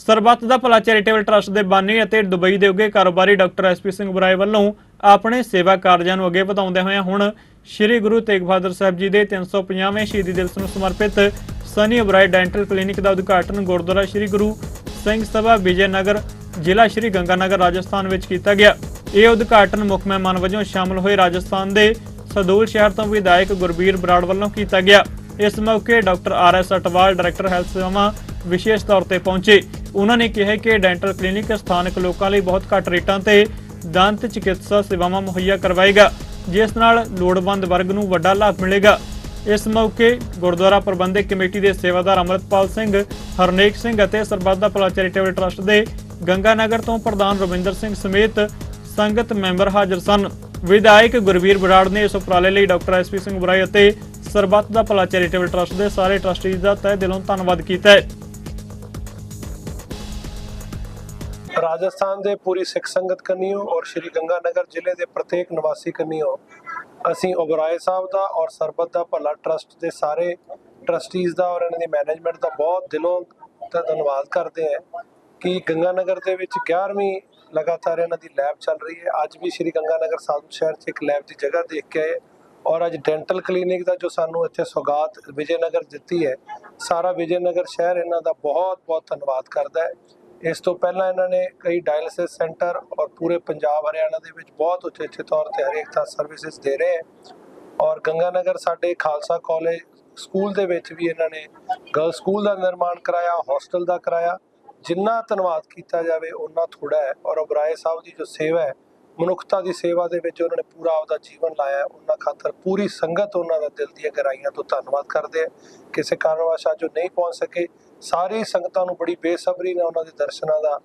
ਸਰਬੱਤ ਦਾ ਭਲਾ charitable trust ਦੇ ਬਾਨੀ ਅਤੇ ਦੁਬਈ ਦੇ ਉੱਗੇ ਕਾਰੋਬਾਰੀ ਡਾਕਟਰ ਐਸਪੀ ਸਿੰਘ ਬਰਾਏ ਵੱਲੋਂ ਆਪਣੇ ਸੇਵਾ ਕਾਰਜਾਂ ਨੂੰ ਅੱਗੇ ਵਧਾਉਂਦੇ ਹੋਏ ਹੁਣ ਸ੍ਰੀ ਗੁਰੂ ਤੇਗ ਬਹਾਦਰ ਸਾਹਿਬ ਜੀ ਦੇ 350ਵੇਂ ਸ਼ਹੀਦੀ ਦਿਵਸ ਨੂੰ ਸਮਰਪਿਤ ਸਨੀ ਬਰਾਏ ਡੈਂਟਲ ਕਲੀਨਿਕ ਦਾ ਉਦਘਾਟਨ ਗੁਰਦੁਆਰਾ ਸ੍ਰੀ ਗੁਰੂ ਸਿੰਘ ਸਭਾ ਵਿਜੇ ਨਗਰ, ਜ਼ਿਲ੍ਹਾ ਸ੍ਰੀ ਗੰਗਾਨਗਰ, ਰਾਜਸਥਾਨ ਵਿੱਚ ਕੀਤਾ ਗਿਆ। ਇਹ ਉਦਘਾਟਨ ਮੁੱਖ ਮਹਿਮਾਨ ਵਜੋਂ ਸ਼ਾਮਲ ਹੋਏ ਰਾਜਸਥਾਨ ਦੇ ਸਦੂਲ ਸ਼ਹਿਰ ਤੋਂ ਵਿਧਾਇਕ ਗੁਰਬੀਰ ਬਰਾੜ ਵੱਲੋਂ ਕੀਤਾ ਗਿਆ। ਇਸ ਮੌਕੇ doctor R S Atwal, director health ਸੇਵਾਵਾਂ ਵਿਸ਼ੇਸ਼ ਤੌਰ ਤੇ ਪਹੁੰਚੇ। ਉਹਨਾਂ ਨੇ ਕਿਹਾ ਕਿ ਡੈਂਟਲ ਕਲੀਨਿਕ ਸਥਾਨਕ ਲੋਕਾਂ ਲਈ ਬਹੁਤ ਘੱਟ ਰੇਟਾਂ ਤੇ ਦੰਤ ਚਿਕਿਤਸਾ ਸੇਵਾਵਾਂ ਮੁਹੱਈਆ ਕਰਵਾਏਗਾ, ਜਿਸ ਨਾਲ ਲੋੜਵੰਦ ਵਰਗ ਨੂੰ ਵੱਡਾ ਲਾਭ ਮਿਲੇਗਾ। ਇਸ ਮੌਕੇ ਗੁਰਦੁਆਰਾ ਪ੍ਰਬੰਧਕ ਕਮੇਟੀ ਦੇ ਸੇਵਾਦਾਰ ਅਮਰਤਪਾਲ ਸਿੰਘ, ਹਰਨੇਕ ਸਿੰਘ ਅਤੇ ਸਰਬੱਤ ਦਾ ਭਲਾ ਚੈਰੀਟੇਬਲ ਟਰਸਟ ਦੇ ਗੰਗਾਨਗਰ ਤੋਂ ਪ੍ਰਧਾਨ ਰਵਿੰਦਰ ਸਿੰਘ ਸਮੇਤ ਸੰਗਤ ਮੈਂਬਰ ਹਾਜ਼ਰ ਸਨ। ਵਿਧਾਇਕ ਗੁਰਵੀਰ ਬਰਾੜ ਨੇ ਇਸ ਉਪਰਾਲੇ ਲਈ ਡਾਕਟਰ ਐਸਪੀ ਸਿੰਘ ਬੁਰਾਈ ਅਤੇ ਸਰਬੱਤ ਦਾ ਭਲਾ ਚੈਰੀਟੇਬਲ ਟਰਸਟ ਦੇ ਸਾਰੇ ਟਰਸਟੀਜ਼ ਦਾ ਤਹਿ ਦਿਲੋਂ ਧੰਨਵਾਦ ਕੀਤਾ ਹੈ। ਰਾਜਸਥਾਨ ਦੇ ਪੂਰੀ ਸਿੱਖ ਸੰਗਤ ਕੰਨਿਓ ਔਰ ਸ਼੍ਰੀ ਗੰਗਾਨਗਰ ਜ਼ਿਲ੍ਹੇ ਦੇ ਪ੍ਰਤੀਕ ਨਿਵਾਸੀ ਕੰਨਿਓ। ਅਸੀਂ ਉਬਰਾਏ ਸਾਹਿਬ ਦਾ ਔਰ ਸਰਬਤ ਦਾ ਭਲਾ ਟਰਸਟ ਦੇ ਸਾਰੇ ਟਰਸਟੀਜ਼ ਦਾ ਔਰ ਇਹਨਾਂ ਦੀ ਮੈਨੇਜਮੈਂਟ ਦਾ ਬਹੁਤ ਦਿਲੋਂ ਤਾਂ ਧੰਨਵਾਦ ਕਰਦੇ ਹਾਂ ਕਿ ਗੰਗਾਨਗਰ ਦੇ ਵਿੱਚ 11ਵੀਂ ਲਗਾਤਾਰ ਇਹਨਾਂ ਦੀ ਲੈਬ ਚੱਲ ਰਹੀ ਹੈ। ਅੱਜ ਵੀ ਸ਼੍ਰੀ ਗੰਗਾਨਗਰ ਸਾਧੂ ਸ਼ਹਿਰ 'ਚ ਇੱਕ ਲੈਬ ਦੀ ਜਗ੍ਹਾ ਦੇਖ ਕੇ ਆਏ ਔਰ ਅੱਜ ਡੈਂਟਲ ਕਲੀਨਿਕ ਦਾ ਜੋ ਸਾਨੂੰ ਇੱਥੇ ਸੌਗਾਤ ਵਿਜੇਨਗਰ ਦਿੱਤੀ ਹੈ, ਸਾਰਾ ਵਿਜੇਨਗਰ ਸ਼ਹਿਰ ਇਹਨਾਂ ਦਾ ਬਹੁਤ ਬਹੁਤ ਧੰਨਵਾਦ ਕਰਦਾ ਹੈ। ਇਸ ਤੋਂ ਪਹਿਲਾਂ ਇਹਨਾਂ ਨੇ ਕਈ ਡਾਇਲਿਸਿਸ ਸੈਂਟਰ ਔਰ ਪੂਰੇ ਪੰਜਾਬ ਹਰਿਆਣਾ ਦੇ ਵਿੱਚ ਬਹੁਤ ਉੱਚੇ ਉੱਚੇ ਤੌਰ ਤੇ ਹਰੇਕ ਤਾਂ ਸਰਵਿਸਿਜ਼ ਦੇ ਰਹੇ ਹੈ। ਔਰ ਗੰਗਾਨਗਰ ਸਾਡੇ ਖਾਲਸਾ ਕਾਲਜ ਸਕੂਲ ਦੇ ਵਿੱਚ ਵੀ ਇਹਨਾਂ ਨੇ ਗਰਲ ਸਕੂਲ ਦਾ ਨਿਰਮਾਣ ਕਰਾਇਆ ਹੋਸਟਲ ਦਾ ਕਰਾਇਆ। ਜਿੰਨਾ ਧੰਨਵਾਦ ਕੀਤਾ ਜਾਵੇ ਉਹਨਾਂ ਥੋੜਾ ਹੈ। ਔਰ ਅਬਰਾਏ ਸਾਹਿਬ ਦੀ ਜੋ ਸੇਵਾ ਹੈ ਮਨੁੱਖਤਾ ਦੀ ਸੇਵਾ ਦੇ ਵਿੱਚ ਉਹਨਾਂ ਨੇ ਪੂਰਾ ਆਪਦਾ ਜੀਵਨ ਲਾਇਆ ਉਹਨਾਂ ਖਾਤਰ ਪੂਰੀ ਸੰਗਤ ਉਹਨਾਂ ਦਾ ਦਿਲ ਦੀਆਂ ਗਹਿਰਾਈਆਂ ਤੋਂ ਧੰਨਵਾਦ ਕਰਦੇ ਹੈ। ਕਿਸੇ ਕਾਰਨਵਸ਼ ਅੱਜ ਉਹ ਨਹੀਂ ਪਹੁੰਚ ਸਕੇ। ਸਾਰੀ ਸੰਗਤਾਂ ਨੂੰ ਬੜੀ ਬੇਸਬਰੀ ਨਾਲ ਉਹਨਾਂ ਦੇ ਦਰਸ਼ਨਾਂ ਦਾ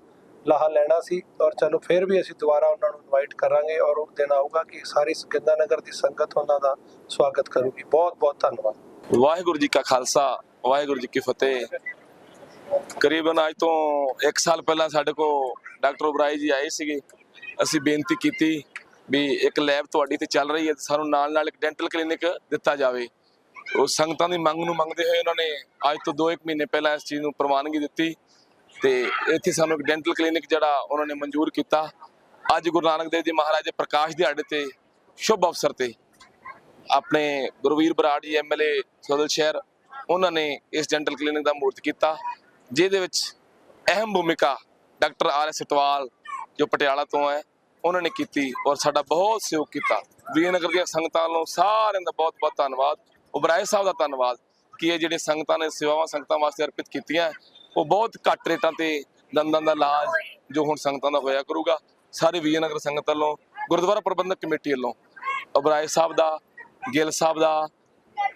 ਲਾਹਾ ਲੈਣਾ ਸੀ ਔਰ ਚਲੋ ਫਿਰ ਵੀ ਅਸੀਂ ਦੁਬਾਰਾ ਉਹਨਾਂ ਨੂੰ ਇਨਵਾਈਟ ਕਰਾਂਗੇ ਔਰ ਉਹ ਦਿਨ ਆਊਗਾ ਕਿ ਸਾਰੀ ਗੰਗਾਨਗਰ ਦੀ ਸੰਗਤ ਉਹਨਾਂ ਦਾ ਸਵਾਗਤ ਕਰੂਗੀ। ਬਹੁਤ ਬਹੁਤ ਧੰਨਵਾਦ। ਵਾਹਿਗੁਰੂ ਜੀ ਕਾ ਖਾਲਸਾ, ਵਾਹਿਗੁਰੂ ਜੀ ਕੀ ਫਤਿਹ। ਕਰੀਬਨ ਅੱਜ ਤੋਂ 1 ਸਾਲ ਪਹਿਲਾਂ ਸਾਡੇ ਕੋ ਡਾਕਟਰ ਉਬਰਾਈ ਜੀ ਆਏ ਸੀਗੇ। ਅਸੀਂ ਬੇਨਤੀ ਕੀਤੀ ਵੀ ਇੱਕ ਲੈਬ ਤੁਹਾਡੀ ਤੇ ਚੱਲ ਰਹੀ ਹੈ ਤੇ ਸਾਨੂੰ ਨਾਲ ਨਾਲ ਇੱਕ ਡੈਂਟਲ ਕਲੀਨਿਕ ਦਿੱਤਾ ਜਾਵੇ। ਉਹ ਸੰਗਤਾਂ ਦੀ ਮੰਗ ਨੂੰ ਮੰਗਦੇ ਹੋਏ ਉਹਨਾਂ ਨੇ ਅੱਜ ਤੋਂ 2-1 ਮਹੀਨੇ ਪਹਿਲਾਂ ਇਸ ਚੀਜ਼ ਨੂੰ ਪ੍ਰਵਾਨਗੀ ਦਿੱਤੀ ਤੇ ਇੱਥੇ ਸਾਨੂੰ ਇੱਕ ਡੈਂਟਲ ਕਲੀਨਿਕ ਜਿਹੜਾ ਉਹਨਾਂ ਨੇ ਮਨਜ਼ੂਰ ਕੀਤਾ। ਅੱਜ ਗੁਰੂ ਨਾਨਕ ਦੇਵ ਜੀ ਮਹਾਰਾਜ ਦੇ ਪ੍ਰਕਾਸ਼ ਦਿਹਾੜੇ ਤੇ ਸ਼ੁਭ ਅਵਸਰ ਤੇ ਆਪਣੇ ਗੁਰਵੀਰ ਬਰਾੜ ਜੀ ਐਮਐਲਏ ਸਦਲ ਸ਼ਹਿਰ ਉਹਨਾਂ ਨੇ ਇਸ ਡੈਂਟਲ ਕਲੀਨਿਕ ਦਾ ਮੂਰਤ ਕੀਤਾ, ਜਿਹਦੇ ਵਿੱਚ ਅਹਿਮ ਭੂਮਿਕਾ ਡਾਕਟਰ ਆਰ ਐਸ ਸਤਵਾਲ ਜੋ ਪਟਿਆਲਾ ਤੋਂ ਹੈ, ਉਹਨਾਂ ਨੇ ਕੀਤੀ ਔਰ ਸਾਡਾ ਬਹੁਤ ਸਹਿਯੋਗ ਕੀਤਾ। ਵੀਰਨਗਰ ਦੀਆਂ ਸੰਗਤਾਂ ਵੱਲੋਂ ਸਾਰਿਆਂ ਦਾ ਬਹੁਤ ਬਹੁਤ ਧੰਨਵਾਦ। ਉਬਰਾਏ ਸਾਹਿਬ ਦਾ ਧੰਨਵਾਦ ਕਿ ਇਹ ਜਿਹੜੇ ਸੰਗਤਾਂ ਨੇ, ਸੇਵਾਵਾਂ ਸੰਗਤਾਂ ਵਾਸਤੇ ਅਰਪਿਤ ਕੀਤੀਆਂ, ਉਹ ਬਹੁਤ ਘੱਟ ਰੇਟਾਂ ਤੇ ਦੰਦਾਂ ਦਾ ਇਲਾਜ ਜੋ ਹੁਣ ਸੰਗਤਾਂ ਦਾ ਹੋਇਆ ਕਰੂਗਾ। ਸਾਰੇ ਵੀਰਨਗਰ ਸੰਗਤ ਵੱਲੋਂ, ਗੁਰਦੁਆਰਾ ਪ੍ਰਬੰਧਕ ਕਮੇਟੀ ਵੱਲੋਂ ਉਬਰਾਏ ਸਾਹਿਬ ਦਾ, ਗਿੱਲ ਸਾਹਿਬ ਦਾ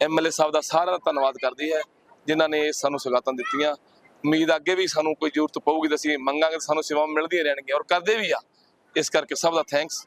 ਐਮਐਲਏ ਸਾਹਿਬ ਦਾ ਸਾਰਿਆਂ ਦਾ ਧੰਨਵਾਦ ਕਰਦੀ ਹੈ, ਜਿਨ੍ਹਾਂ ਨੇ ਸਾਨੂੰ ਸੁਗਾਤਾਂ ਦਿੱਤੀਆਂ। ਉਮੀਦ ਅੱਗੇ ਵੀ ਸਾਨੂੰ ਕੋਈ ਜ਼ਰੂਰਤ ਪਊਗੀ ਤਾਂ ਅਸੀਂ ਮੰਗਾਂਗੇ ਤਾਂ ਸਾਨੂੰ ਸੇਵਾਵਾਂ ਮਿਲਦੀਆਂ ਰਹਿਣਗੀਆਂ ਔਰ ਕਰਦੇ ਵੀ ਆ। ਇਸ ਕਰਕੇ ਸਭ ਦਾ ਥੈਂਕਸ